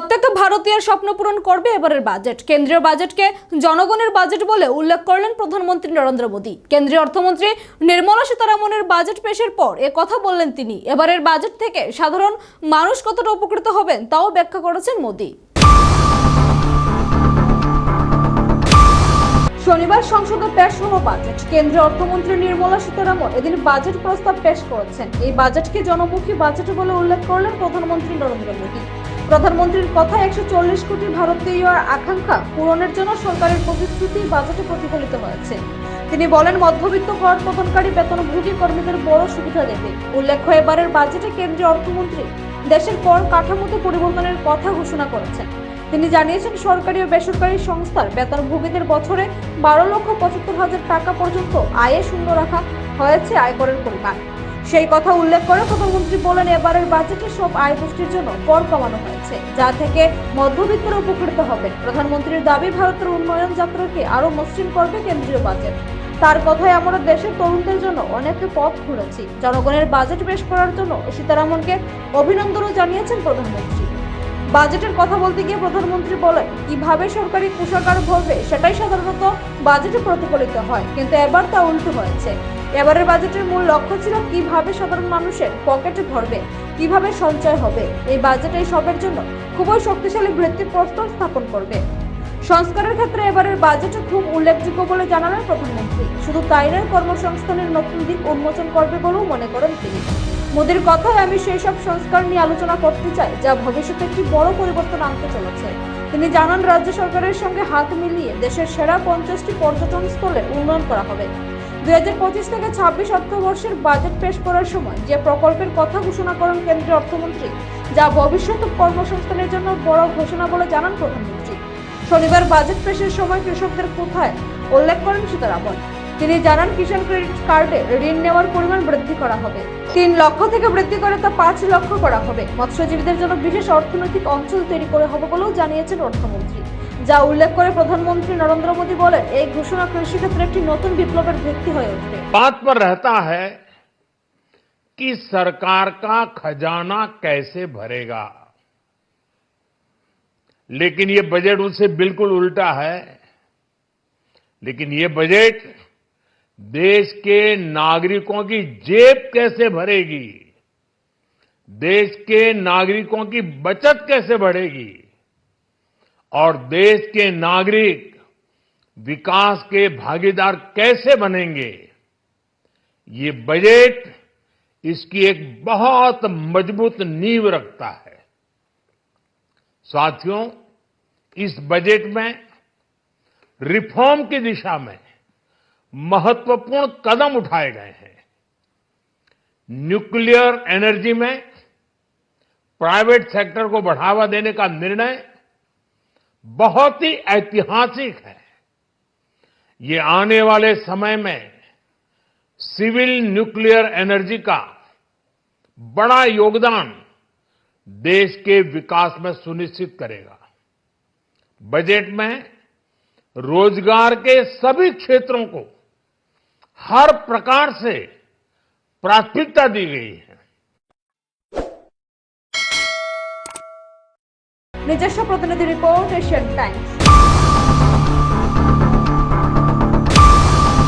প্রত্যেক ভারতীয়ের স্বপ্ন পূরণ করবে এবারের বাজেট। কেন্দ্রীয় বাজেটকে জনগণের বাজেট বলে উল্লেখ করলেন প্রধানমন্ত্রী নরেন্দ্র মোদী। কেন্দ্রীয় অর্থমন্ত্রী নির্মলা সীতারামনের বাজেট পেশের পর এ কথা বললেন তিনি। এবারের বাজেট থেকে সাধারণ মানুষ কতটা উপকৃত হবেন তাও ব্যাখ্যা করেছেন মোদী। শনিবার সংসদে পেশ হলো বাজেট। কেন্দ্রীয় অর্থমন্ত্রী নির্মলা সীতারামন এদিন বাজেট প্রস্তাব পেশ করেছেন। এই বাজেটকে জনমুখী বাজেট বলে উল্লেখ করলেন প্রধানমন্ত্রী নরেন্দ্র মোদী। প্রধানমন্ত্রীর কথা একশো চল্লিশ কোটি ভারতীয় আকাঙ্ক্ষা পূরণের জন্য সরকারের প্রতিশ্রুতি বাজেটে প্রতিফলিত হয়েছে। তিনি বলেন, মধ্যবিত্ত কর প্রদানকারী বেতনভোগী কর্মীদের বড় সুবিধা দেবে। উল্লেখ্য, এবারের বাজেটে কেন্দ্রীয় অর্থমন্ত্রী দেশের কর কাঠামোতে পরিবর্তনের কথা ঘোষণা করেছেন। তিনি জানিয়েছেন, সরকারি ও বেসরকারি সংস্থার বেতনভোগীদের বছরে বারো লক্ষ পঁচাত্তর হাজার টাকা পর্যন্ত আয়ে শূন্য রাখা হয়েছে আয়করের পরিমাণ। সেই কথা উল্লেখ করে প্রধানমন্ত্রী বলেন এবারের বাজেটে সব আয় গোষ্ঠীর জন্য কর কমানো হয়েছে, যা থেকে মধ্যবিত্তরা উপকৃত হবেন। প্রধানমন্ত্রীর দাবি, ভারতের উন্নয়ন যাত্রাকে আরও মসৃণ করবে কেন্দ্রীয় বাজেট তার কথায় আমরা দেশের তরুণদের জন্য অনেক পথ খুলেছি। জনগণের বাজেট পেশ করার জন্য সীতারামনকে অভিনন্দনও জানিয়েছেন প্রধানমন্ত্রী। বাজেটের কথা বলতে গিয়ে প্রধানমন্ত্রী বলেন, কীভাবে সরকারি কোষাগার ভরবে সেটাই সাধারণত বাজেটে প্রতিফলিত হয়, কিন্তু এবার তা উল্টো হয়েছে। এবারের বাজেটের মূল লক্ষ্য ছিল কীভাবে সাধারণ মানুষের পকেটে ভরবে, কীভাবে সঞ্চয় হবে। এই বাজেট এই সবের জন্য খুবই শক্তিশালী ভিত্তিপ্রস্তর স্থাপন করবে। সংস্কারের ক্ষেত্রে এবারের বাজেটে খুব উল্লেখযোগ্য বলে জানালেন প্রধানমন্ত্রী। শুধু তাই নয়, কর্মসংস্থানের নতুন দিক উন্মোচন করবে বলেও মনে করেন তিনি। মোদীর কথায় আমি সেই সব সংস্কার নিয়ে আলোচনা করতে চাই, যা ভবিষ্যতে একটি বড় পরিবর্তন আনতে চলেছে। তিনি জানান, রাজ্য সরকারের সঙ্গে হাত মিলিয়ে দেশের সেরা পঞ্চাশটি পর্যটন স্থলের উন্নয়ন করা হবে। দুই হাজার পঁচিশ থেকে ছাব্বিশ অর্থবর্ষের বাজেট পেশ করার সময় যে প্রকল্পের কথা ঘোষণা করেন কেন্দ্রীয় অর্থমন্ত্রী, যা ভবিষ্যৎ কর্মসংস্থানের জন্য বড় ঘোষণা বলে জানান প্রধানমন্ত্রী। শনিবার বাজেট পেশের সময় কৃষকদের কোথায় উল্লেখ করেন সীতারামন তিনি জানান কিষাণ ক্রেডিট কার্ডে ঋণ নেওয়ার পরিমাণ বৃদ্ধি করা হবে তিন লক্ষ থেকে বৃদ্ধি করে তা পাঁচ লক্ষ করা হবে মৎস্যজীবীদের জন্য বিশেষ অর্থনৈতিক অঞ্চল তৈরি করে হবে বলেও জানিয়েছেন অর্থমন্ত্রী যা উল্লেখ করে প্রধানমন্ত্রী নরেন্দ্র মোদী বলেন এই ঘোষণা কৃষিক্ষেত্রে একটি নতুন বিপ্লবের ভিত্তি হয়ে উঠবে बात पर रहता है कि सरकार का खजाना कैसे भरेगा लेकिन ये बजट उससे बिल्कुल उल्टा है लेकिन ये बजट देश के नागरिकों की जेब कैसे भरेगी? देश के नागरिकों की बचत कैसे बढ़ेगी? और देश के नागरिक विकास के भागीदार कैसे बनेंगे? ये बजट इसकी एक बहुत मज़बूत नींव रखता है। साथियों, इस बजट में रिफॉर्म की दिशा में महत्वपूर्ण कदम उठाए गए हैं। न्यूक्लियर एनर्जी में प्राइवेट सेक्टर को बढ़ावा देने का निर्णय बहुत ही ऐतिहासिक है। ये आने वाले समय में सिविल न्यूक्लियर एनर्जी का बड़ा योगदान देश के विकास में सुनिश्चित करेगा। बजट में रोज़गार के सभी क्षेत्रों को हर प्रकार से प्राथमिकता दी गई है নিজস্ব প্রতিনিধি রিপোর্ট এশিয়ান টাইমস